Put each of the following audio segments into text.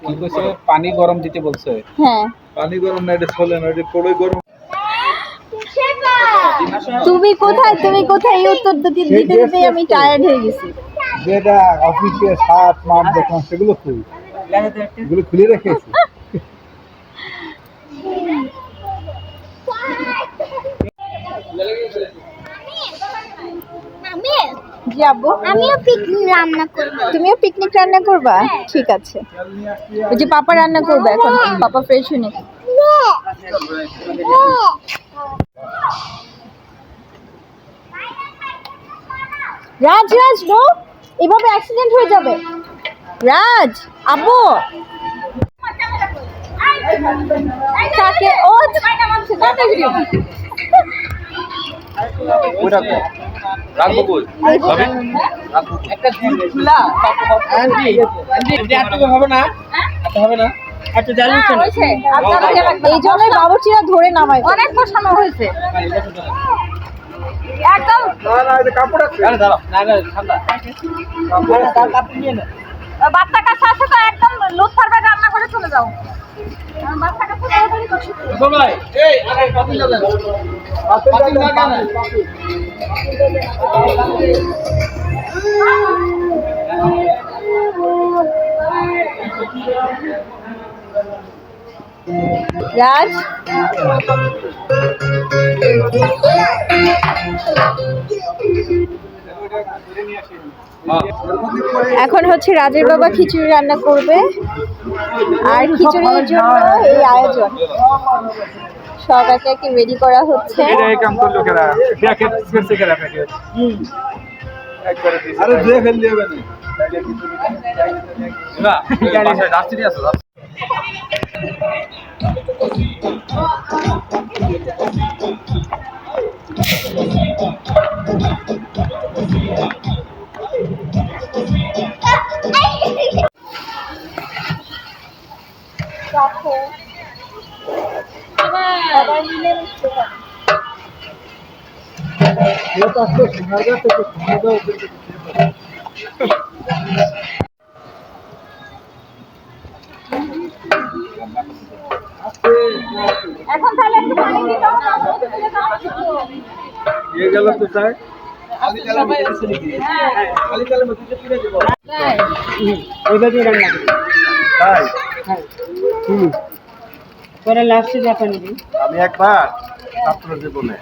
কি কইছে পানি গরম দিতে বলছে। হ্যাঁ। পানি গরম না এটা চলে না এটা কড়ই গরম। তুমি কোথায় তুমি কোথায় এই উত্তর দিতে দিতে দিতে আমি টায়ার্ড হয়ে গেছি। যেটা অফিসে সাত মাঠ দেখলাম সেগুলো খুল। এগুলো খুলে রেখেছি। আব্বু আমিও পিকনিক রান্না করব। তুমিও পিকনিক রান্না করবা? ঠিক আছে। ওই যে পাপা রান্না করবে এখন। পাপা ফ্রেশ হয়নি রাজ রাজ নো এভাবে অ্যাক্সিডেন্ট হয়ে যাবে। রাজ আব্বু। তাকে ও রাখব হবে না। হবে না। আচ্ছা এই জন্যই বাবুর্চিরা ধরে নামায়। অনেক বসানো হয়েছে। একদম। না না কাপড় আছে। আরে দাঁড়াও। না না ঠান্ডা। কাপড় নিয়ে না। বাচ্চা কাছে আছে তো একদম লুৎ পারবে রান্না করে চলে যাও। বাচ্চা এখন হচ্ছে রাজের বাবা খিচুড়ি রান্না করবে। আর খিচুড়ির জন্য এই আয়োজন। সব একে একে রেডি করা হচ্ছে। আরে ধুয়ে ফেললে হবে না। না বাসায় রাখো সবাই এখন তাহলে একটু পানি দিতে হবে গেল তো চাই পরে লাস্টে জাপানি দিই। আমি একবার ছাত্র জীবনে।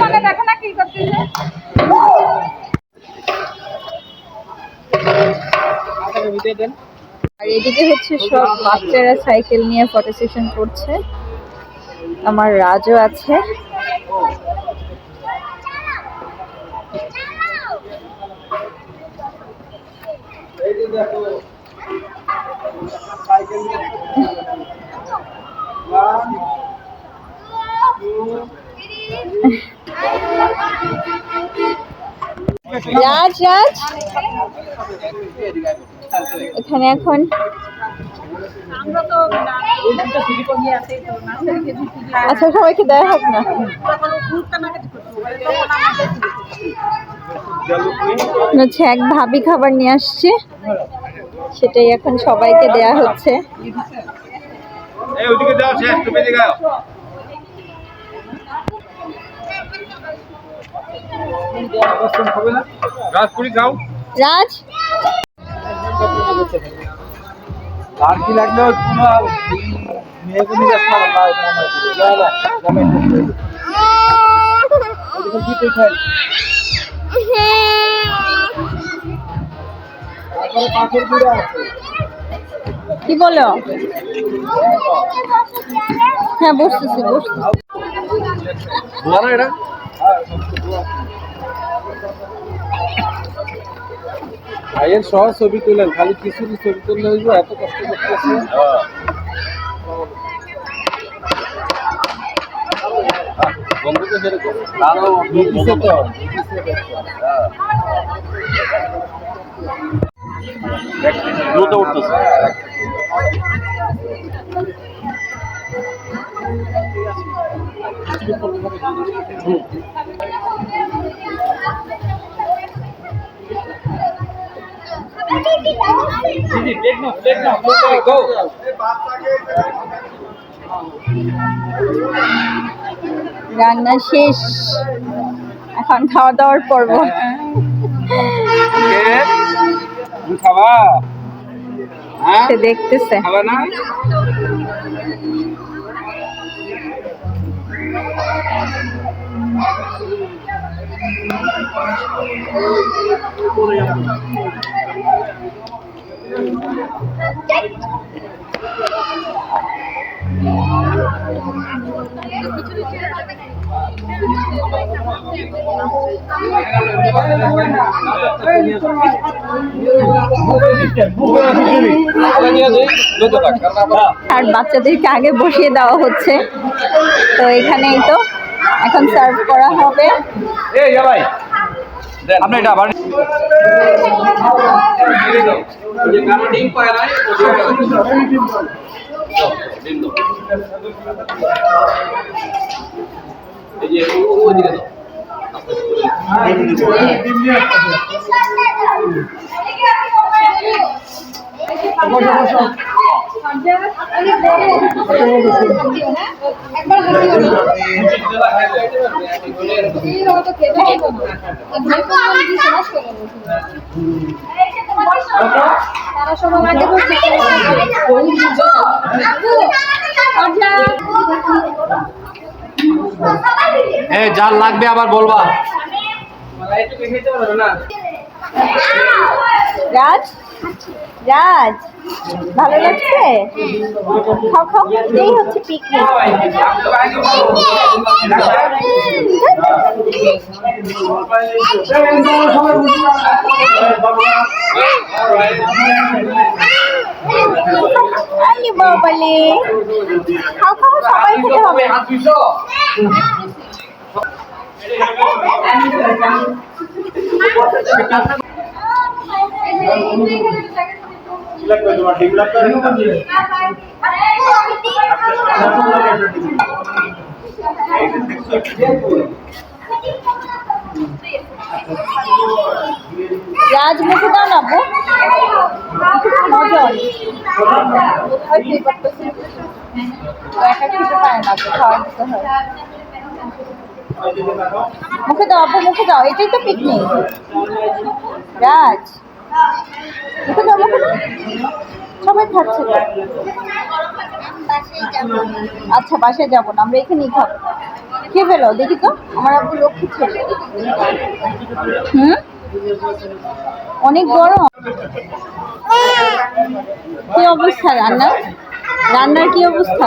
মানে দেখো না কি করতেছে। আর এদিকে হচ্ছে সব বাচ্চারা সাইকেল নিয়ে ফটো সেশন করছে। আমার রাজও আছে। ওয়ান রাজ রাজ। এখানে এখন। আচ্ছা সবাইকে দেওয়া হোক না। হচ্ছে এক ভাবি খাবার নিয়ে আসছে। সেটাই এখন সবাইকে দেয়া হচ্ছে। এই ওদিকে দাও শেষ, তুমি রাজপুরি রাজ? আর লাগল মেয়েগুলি কি বলো? হ্যাঁ বসতেছি বসতেছি। এটা? ভাইয়ের সহ ছবি তুলেন খালি কিছু ছবি তুললে হইব এত কষ্ট করতেছে। তো উঠতেছে দিদি প্লেট নাও প্লেট নাও গো রান্না শেষ। এখন খাওয়া দাওয়ার পর্ব দেখতেছে। খাবা না আর বাচ্চাদেরকে আগে বসিয়ে দেওয়া হচ্ছে। তো এখানেই তো এখন সার্ভ করা হবে। এই ভাই। আপনি এটা আবার ডিম পায় নাই ডিম দাও এই যে দাও এই যার লাগবে আবার বলবা। রাজ? রাজ, ভালো লাগছে? খাও খাও এই হচ্ছে পিকনিক আরে বাবালে। খাও খাও সবাই খেতে হবে। রাজ মুখে দাও না বউ মজন কোথায় খেয়ে করতেছে ও একা খেতে পারে না তো খাওয়া দিতে হয় মুখে দাও আপু মুখে দাও। এটাই তো পিকনিক রাজ। মুখে দাও মুখে দাও। সবাই খাচ্ছে। আচ্ছা বাসায় যাব না। আমরা এখানেই খাব খেয়ে ফেলো, দেখি তো। আমার আব্বু লক্ষ্মী ছেলে। হুম? অনেক গরম। কি অবস্থা রান্নার? রান্নার কি অবস্থা?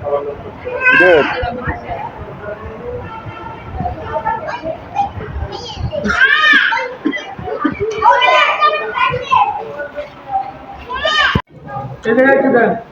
Good. Nereye gidelim?